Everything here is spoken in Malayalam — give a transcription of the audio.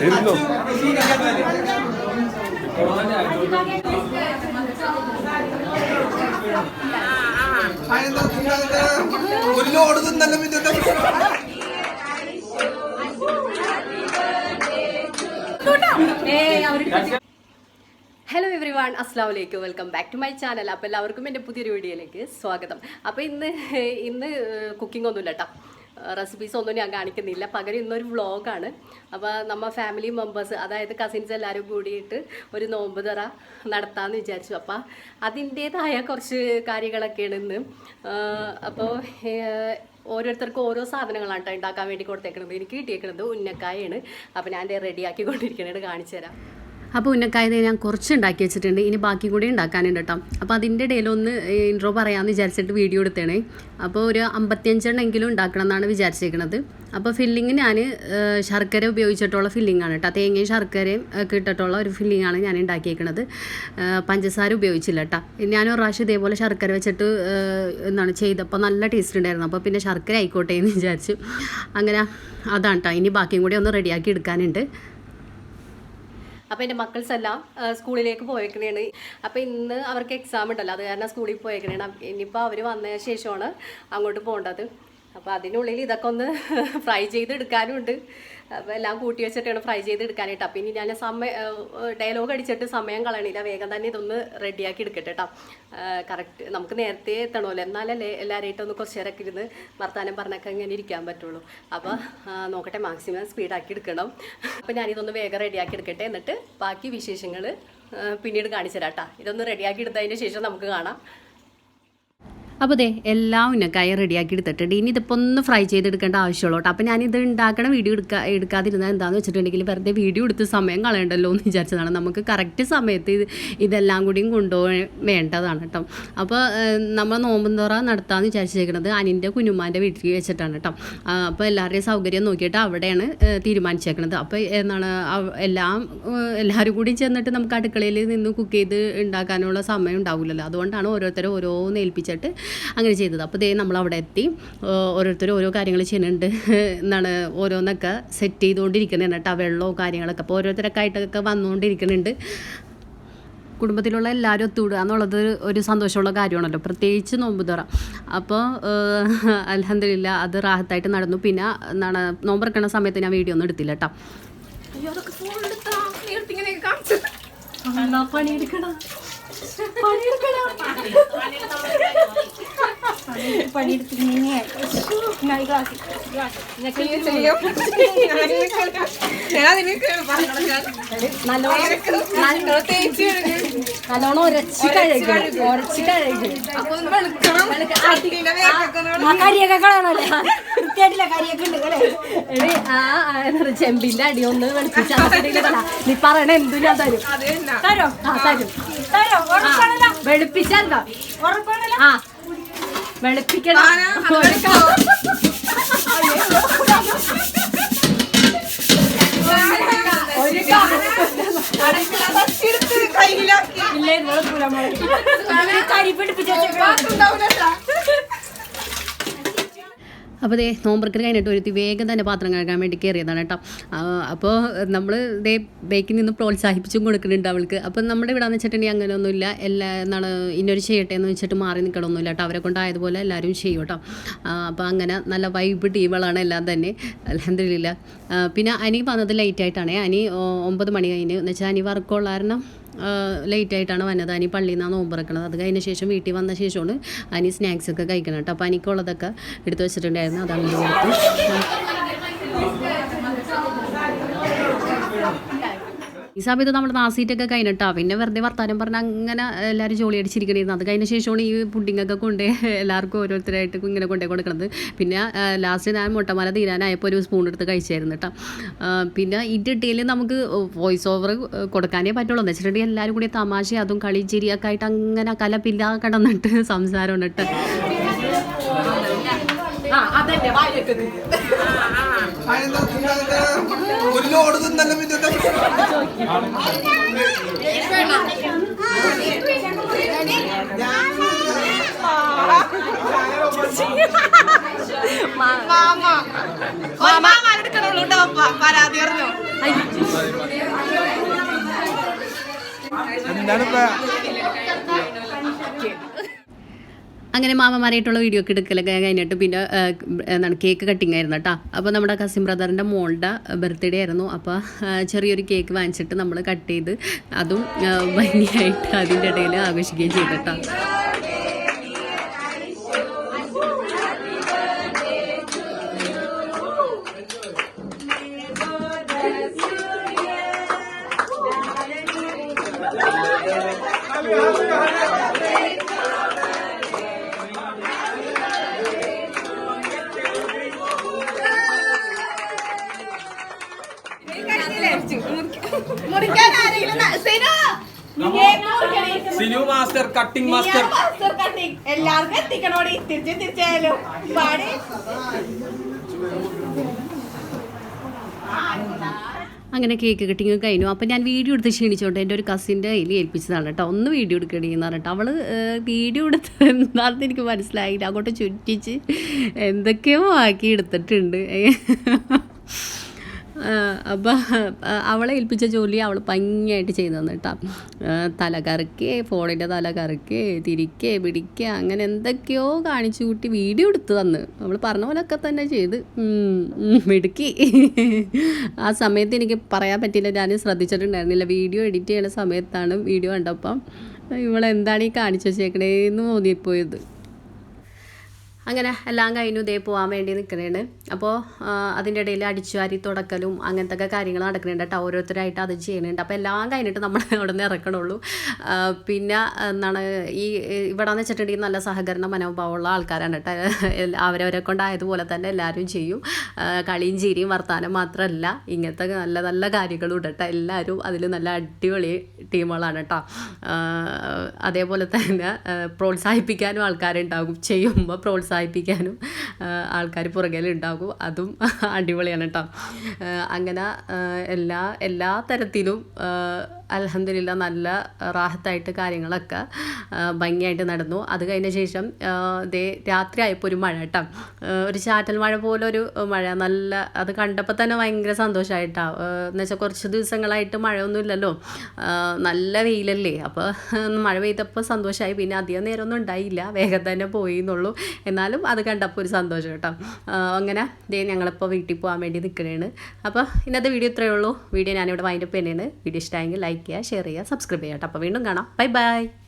പിന്നെ ഹലോ എവറി വൺ അസ്സാം വലൈക്കും welcome back to my channel അപ്പോൾ എല്ലാവർക്കും എന്റെ പുതിയൊരു വീഡിയോയിലേക്ക് സ്വാഗതം. അപ്പോൾ ഇന്ന് ഇന്ന് കുക്കിംഗ് ഒന്നുമില്ല കേട്ടോ റെസിപ്പീസ് ഒന്നും ഞാൻ കാണിക്കുന്നില്ല. പകരം ഇന്നൊരു വ്ളോഗാണ് അപ്പോൾ നമ്മൾ ഫാമിലി മെമ്പേഴ്സ് അതായത് കസിൻസ് എല്ലാവരും കൂടിയിട്ട് ഒരു നോമ്പ് തറ നടത്താമെന്ന് വിചാരിച്ചു. അപ്പോൾ അതിന്റേതായ കുറച്ച് കാര്യങ്ങളൊക്കെയാണ് ഇന്ന്. അപ്പോൾ ഓരോരുത്തർക്കും ഓരോ സാധനങ്ങളാണ് കേട്ടോ ഉണ്ടാക്കാൻ വേണ്ടി കൊടുത്തേക്കുന്നത് എനിക്ക് കിട്ടിയേക്കുന്നത് ഉന്നക്കായാണ്. അപ്പോൾ ഞാൻ റെഡിയാക്കി കൊണ്ടിരിക്കുന്നത് കാണിച്ചു തരാം. അപ്പോൾ ഉന്നക്കായത് ഞാൻ കുറച്ച് ഉണ്ടാക്കി വെച്ചിട്ടുണ്ട്. ഇനി ബാക്കി കൂടി ഉണ്ടാക്കാനുണ്ട് കേട്ടോ അപ്പോൾ അതിന്റെ ഇടയിൽ ഒന്ന് ഇൻട്രോ പറയാമെന്ന് വിചാരിച്ചിട്ട് വീഡിയോ എടുത്തേണേ. അപ്പോൾ ഒരു അമ്പത്തിയഞ്ചെണ്ണെങ്കിലും ഉണ്ടാക്കണം എന്നാണ് വിചാരിച്ചിരിക്കുന്നത് അപ്പോൾ ഫില്ലിങ് ഞാൻ ശർക്കര ഉപയോഗിച്ചിട്ടുള്ള ഫില്ലിംഗ് ആണ് കേട്ടോ തേങ്ങയും ശർക്കരയും ഒക്കെ ഇട്ടിട്ടുള്ള ഒരു ഫില്ലിംഗ് ആണ് ഞാൻ ഉണ്ടാക്കിയേക്കുന്നത് പഞ്ചസാര ഉപയോഗിച്ചില്ല കേട്ടോ ഞാൻ ഒരു പ്രാവശ്യം ഇതേപോലെ ശർക്കര വെച്ചിട്ട് എന്താണ് ചെയ്തപ്പോൾ നല്ല ടേസ്റ്റ് ഉണ്ടായിരുന്നു. അപ്പോൾ പിന്നെ ശർക്കര ആയിക്കോട്ടെ എന്ന് വിചാരിച്ചു. അങ്ങനെ അതാണ് കേട്ടോ ഇനി ബാക്കിയും കൂടി ഒന്ന് റെഡിയാക്കി എടുക്കാനുണ്ട്. അപ്പോൾ എന്റെ മക്കൾസ് എല്ലാം സ്കൂളിലേക്ക് പോയേക്കണേണ്. അപ്പോൾ ഇന്ന് അവർക്ക് എക്സാം ഉണ്ടല്ലോ അത് കാരണം സ്കൂളിൽ പോയേക്കണേണ്. ഇനിയിപ്പോൾ അവർ വന്ന ശേഷമാണ് അങ്ങോട്ട് പോകേണ്ടത് അപ്പോൾ അതിനുള്ളിൽ ഇതൊക്കെ ഒന്ന് ഫ്രൈ ചെയ്തെടുക്കാനുണ്ട്. അപ്പോൾ എല്ലാം കൂട്ടി വെച്ചിട്ടാണ് ഫ്രൈ ചെയ്തെടുക്കാനായിട്ട്. അപ്പം ഇനി ഞാൻ സമയം ഡയലോഗ് അടിച്ചിട്ട് സമയം കളയണില്ല. വേഗം തന്നെ ഇതൊന്ന് റെഡിയാക്കി എടുക്കട്ടെ കേട്ടോ കറക്റ്റ് നമുക്ക് നേരത്തെ എത്തണമല്ലോ. എന്നാലല്ലേ എല്ലാവരായിട്ടും ഒന്ന് കുറച്ച് നേരമൊക്കെ ഇരുന്ന് വർത്താനം പറഞ്ഞൊക്കെ ഇങ്ങനെ ഇരിക്കാൻ പറ്റുള്ളൂ. അപ്പോൾ നോക്കട്ടെ മാക്സിമം സ്പീഡാക്കി എടുക്കണം. അപ്പോൾ ഞാനിതൊന്ന് വേഗം റെഡിയാക്കി എടുക്കട്ടെ. എന്നിട്ട് ബാക്കി വിശേഷങ്ങൾ പിന്നീട് കാണിച്ചു തരാം കേട്ടോ ഇതൊന്ന് റെഡിയാക്കി എടുത്തതിന് ശേഷം നമുക്ക് കാണാം. അപ്പോൾ ദേ എല്ലാം ഉന്നക്കായ റെഡിയാക്കി എടുത്തിട്ടുണ്ട്. ഇനി ഇതിപ്പോൾ ഒന്ന് ഫ്രൈ ചെയ്തെടുക്കേണ്ട ആവശ്യമുള്ളൂ കേട്ടോ. അപ്പോൾ ഞാനിത് ഉണ്ടാക്കണ വീഡിയോ എടുക്കാ എടുക്കാതിരുന്നത് എന്താണെന്ന് വെച്ചിട്ടുണ്ടെങ്കിൽ വെറുതെ വീഡിയോ എടുത്ത് സമയം കളയണ്ടല്ലോ എന്ന് വിചാരിച്ചതാണ്. നമുക്ക് കറക്റ്റ് സമയത്ത് ഇത് ഇതെല്ലാം കൂടിയും കൊണ്ടുപോകാൻ വേണ്ടതാണ് കേട്ടോ. അപ്പോൾ നമ്മൾ നോമ്പുന്തോറ നടത്താമെന്ന് വിചാരിച്ചേക്കുന്നത് അനിന്റെ കുഞ്ഞുമാന്റെ വീട്ടിൽ വെച്ചിട്ടാണ് കേട്ടോ. അപ്പോൾ എല്ലാവരുടെയും സൗകര്യം നോക്കിയിട്ട് അവിടെയാണ് തീരുമാനിച്ചേക്കുന്നത് അപ്പോൾ എന്താണ് എല്ലാം എല്ലാവരും കൂടി ചെന്നിട്ട് നമുക്ക് അടുക്കളയിൽ നിന്ന് കുക്ക് ചെയ്ത് ഉണ്ടാക്കാനുള്ള സമയം ഉണ്ടാവില്ലല്ലോ അതുകൊണ്ടാണ് ഓരോരുത്തരും ഓരോന്ന് ഏൽപ്പിച്ചിട്ട് അങ്ങനെ ചെയ്തത്. അപ്പോൾ ദേ നമ്മൾ അവിടെ എത്തി ഓരോരുത്തരും ഓരോ കാര്യങ്ങൾ ചെയ്യുന്നുണ്ട് എന്നാണ് ഓരോന്നൊക്കെ സെറ്റ് ചെയ്തുകൊണ്ടിരിക്കുന്നുണ്ട് കേട്ടോ. വെള്ളമോ കാര്യങ്ങളൊക്കെ. അപ്പോൾ ഓരോരുത്തരൊക്കെ ആയിട്ടൊക്കെ വന്നുകൊണ്ടിരിക്കുന്നുണ്ട് കുടുംബത്തിലുള്ള എല്ലാവരും ഒത്തുവിടുക എന്നുള്ളത് ഒരു- സന്തോഷമുള്ള കാര്യമാണല്ലോ. പ്രത്യേകിച്ച് നോമ്പ് തുറ. അപ്പോൾ അലഹമില്ല അത് റാഹത്തായിട്ട് നടന്നു. പിന്നെ എന്താണ് നോമ്പറക്കണ സമയത്ത് ഞാൻ വീഡിയോ ഒന്നും എടുത്തില്ല കേട്ടോ. പണിയെടുക്കണം നല്ലോണം ഉരച്ച് കഴിക്കും ഉരച്ച് കഴിക്കും കരിയൊക്കെ കളയണല്ലേ എടി ആ ചെമ്പിന്റെ അടി ഒന്ന് നീ പറയണ എന്തു ഞാൻ തരും. തരോ? ആ തരും. ഉറപ്പാണല്ലോ. ആ വെളുപ്പിക്കണം. ഒരു കാ- ഇല്ലേ വെളുപ്പില്ല കരി പിടിപ്പിച്ചു അപ്പോൾ ദേ നോമ്പറക്കൽ കഴിഞ്ഞിട്ട് ഒരുത്തി വേഗം തന്നെ പാത്രം കഴുകാൻ വേണ്ടി കയറിയതാണ് കേട്ടോ. അപ്പോൾ നമ്മൾ ദേ ബേക്കിൽ നിന്ന് പ്രോത്സാഹിപ്പിച്ചും കൊടുക്കുന്നുണ്ട് അവൾക്ക്. അപ്പം നമ്മുടെ ഇവിടെ വെച്ചിട്ടുണ്ടെങ്കിൽ അങ്ങനെയൊന്നുമില്ല. എല്ലാ എന്താണ് ഇന്നൊരു ചെയ്യട്ടെ എന്ന് വെച്ചിട്ട് മാറി നിൽക്കണമൊന്നുമില്ല കേട്ടോ. അവരെ കൊണ്ടായതുപോലെ എല്ലാവരും ചെയ്യും കേട്ടോ. അപ്പോൾ അങ്ങനെ നല്ല വൈബ് ടീമുകളാണ് എല്ലാം തന്നെ. അലഹദില്ല പിന്നെ അനി വന്നത് ലേറ്റ് ആയിട്ടാണ്. അനി ഒമ്പത് മണി കഴിഞ്ഞ്. എന്ന് വെച്ചാൽ അനി വർക്കുള്ള കാരണം ലേറ്റ് ആയിട്ടാണ് വന്നത്. അനി പള്ളിയിൽ നിന്നാണ് നോമ്പ് ഇറക്കണത് അത് കഴിഞ്ഞ ശേഷം വീട്ടിൽ വന്ന ശേഷമാണ് അനി സ്നാക്സ് ഒക്കെ കഴിക്കണം കേട്ടോ. അപ്പോൾ അനിക്കുള്ളതൊക്കെ എടുത്തു വെച്ചിട്ടുണ്ടായിരുന്നു. അതാണ് കൊടുത്തു ഈ സമയത്ത് നമ്മൾ നാസീറ്റൊക്കെ കഴിഞ്ഞിട്ടാ. പിന്നെ വെറുതെ വർത്താനം പറഞ്ഞ അങ്ങനെ എല്ലാവരും ജോലി അടിച്ചിരിക്കണിരുന്നു. അത് കഴിഞ്ഞ ശേഷമാണ് ഈ പുഡിങ്ങൊക്കെ കൊണ്ട് എല്ലാവർക്കും ഓരോരുത്തരായിട്ട് ഇങ്ങനെ കൊണ്ടേ കൊടുക്കുന്നത് പിന്നെ ലാസ്റ്റ് ഞാൻ മുട്ടമാല തീരാനായപ്പോൾ ഒരു സ്പൂൺ എടുത്ത് കഴിച്ചായിരുന്നു കേട്ടോ പിന്നെ ഇട്ടിട്ടയിൽ നമുക്ക് വോയിസ് ഓവർ കൊടുക്കാനേ പറ്റുള്ളൂ. എന്ന് വെച്ചിട്ടുണ്ടെങ്കിൽ എല്ലാവരും കൂടി തമാശ അതും കളി ചിരിയൊക്കെ ആയിട്ട് അങ്ങനെ കലപ്പില്ല കിടന്നിട്ട് സംസാരം ഇട്ട് ആ അതന്നെ വായിലേക്ക് ഒരു ലോഡ് തിന്നല്ല പിന്നെ പരാതി അറിഞ്ഞോ എന്താണ് അങ്ങനെ മാമമാരായിട്ടുള്ള വീഡിയോ ഒക്കെ എടുക്കലൊക്കെ കഴിഞ്ഞിട്ട് പിന്നെ എന്താണ് കേക്ക് കട്ടിങ് ആയിരുന്നു കേട്ടോ അപ്പോൾ നമ്മുടെ കസിൻ ബ്രദറിന്റെ മോളുടെ ബർത്ത്ഡേ ആയിരുന്നു. അപ്പോൾ ചെറിയൊരു കേക്ക് വാങ്ങിച്ചിട്ട് നമ്മൾ കട്ട് ചെയ്ത് അതും ഭംഗിയായിട്ട് അതിന്റെ ഇടയിൽ ആഘോഷിക്കുകയും ചെയ്തു കേട്ടോ മാസ്റ്റർ കട്ടിംഗ് മാസ്റ്റർ കട്ടിംഗ് എല്ലാവർക്കും എത്തിക്കണോടി. തിരിച്ച് തിരിച്ചായാലും. പാടി. അങ്ങനെ കേക്ക് കട്ടിങ് കഴിഞ്ഞു. അപ്പോൾ ഞാൻ വീഡിയോ എടുത്ത് ക്ഷീണിച്ചോണ്ട് എന്റെ ഒരു കസിന്റെ കയ്യിൽ ഏൽപ്പിച്ചതാണ് കേട്ടോ. ഒന്ന് വീഡിയോ എടുക്കണേന്ന് പറഞ്ഞിട്ട്. അവൾ വീഡിയോ എടുത്ത് എന്താണെന്ന് എനിക്ക് മനസ്സിലായില്ല. അങ്ങോട്ട് ചുറ്റിച്ച് എന്തൊക്കെയോ ആക്കി എടുത്തിട്ടുണ്ട്. അപ്പോൾ അവളെ ഏൽപ്പിച്ച ജോലി അവൾ ഭംഗിയായിട്ട് ചെയ്തു തന്നു കേട്ടോ. തല കറക്കേ ഫോണിന്റെ തല കറക്കേ തിരിക്കേ പിടിക്കേ അങ്ങനെ എന്തൊക്കെയോ കാണിച്ചു കൂട്ടി വീഡിയോ എടുത്ത് തന്ന്. അവൾ പറഞ്ഞ പോലൊക്കെ തന്നെ ചെയ്ത്. മിടുക്കി. ആ സമയത്ത് എനിക്ക് പറയാൻ പറ്റില്ല ഞാൻ ശ്രദ്ധിച്ചിട്ടുണ്ടായിരുന്നില്ല. വീഡിയോ എഡിറ്റ് ചെയ്യുന്ന സമയത്താണ് വീഡിയോ കണ്ടപ്പം ഇവളെന്താണ് ഈ കാണിച്ചു വെച്ചേക്കണേന്ന് തോന്നിപ്പോയത്. അങ്ങനെ എല്ലാം കഴിഞ്ഞു ഇതേ പോകാൻ വേണ്ടി നിൽക്കുന്നുണ്ട് അപ്പോൾ അതിന്റെ ഇടയിൽ അടിച്ചുവാരി തുടക്കലും അങ്ങനത്തെ കാര്യങ്ങൾ നടക്കുന്നുണ്ട് കേട്ടോ. ഓരോരുത്തരായിട്ട് അത് ചെയ്യുന്നുണ്ട് അപ്പോൾ എല്ലാം കഴിഞ്ഞിട്ട് നമ്മൾ അവിടെ നിന്ന് ഇറക്കണുള്ളൂ. പിന്നെ എന്താണ് ഈ ഇവിടെ എന്ന് വെച്ചിട്ടുണ്ടെങ്കിൽ നല്ല സഹകരണ മനോഭാവമുള്ള ആൾക്കാരാണ് കേട്ടോ. അവരവരെ കൊണ്ടായതുപോലെ തന്നെ എല്ലാവരും ചെയ്യും. കളിയും ചിരിയും വർത്താനം മാത്രമല്ല ഇങ്ങനത്തെ നല്ല നല്ല കാര്യങ്ങളും ഉണ്ട് കേട്ടോ. എല്ലാവരും അതിൽ നല്ല അടിപൊളി ടീമുകളാണ് കേട്ടോ. അതേപോലെ തന്നെ പ്രോത്സാഹിപ്പിക്കാനും ആൾക്കാരുണ്ടാകും. ചെയ്യുമ്പോൾ പ്രോത്സാഹിപ്പിക്കാനും ആൾക്കാർ പുറകിലുണ്ടാകും അതും അടിപൊളിയാണ് കേട്ടോ അങ്ങനെ എല്ലാ എല്ലാ തരത്തിലും അലഹമില്ല നല്ല റാഹത്തായിട്ട് കാര്യങ്ങളൊക്കെ ഭംഗിയായിട്ട് നടന്നു. അത് കഴിഞ്ഞ ശേഷം ദേ രാത്രി ആയപ്പോൾ ഒരു മഴ കേട്ടോ. ഒരു ചാറ്റൽ മഴ പോലെ ഒരു മഴ. നല്ല അത് കണ്ടപ്പോൾ തന്നെ ഭയങ്കര സന്തോഷമായിട്ടാണ് എന്നുവെച്ചാൽ കുറച്ച് ദിവസങ്ങളായിട്ട് മഴയൊന്നും ഇല്ലല്ലോ. നല്ല വെയിലല്ലേ. അപ്പോൾ മഴ പെയ്തപ്പോൾ സന്തോഷമായി പിന്നെ അധികം നേരമൊന്നും ഉണ്ടായില്ല. വേഗം തന്നെ പോയി എന്നുള്ളൂ. എന്നാലും അത് കണ്ടപ്പോൾ ഒരു സന്തോഷം കേട്ടോ. അങ്ങനെ ദേ ഞങ്ങളിപ്പോൾ വീട്ടിൽ പോകാൻ വേണ്ടി നിൽക്കണേണ് അപ്പോൾ ഇന്നത്തെ വീഡിയോ ഇത്രയേ ഉള്ളൂ. വീഡിയോ ഞാനിവിടെ വൈൻഡപ്പ് തന്നെയാണ് വീഡിയോ ഇഷ്ടമായെങ്കിൽ ലൈക്ക് ചെയ്യുക ഷെയർ ചെയ്യുക സബ്സ്ക്രൈബ് ചെയ്യുക കേട്ടോ. അപ്പോൾ വീണ്ടും കാണാം. Bye bye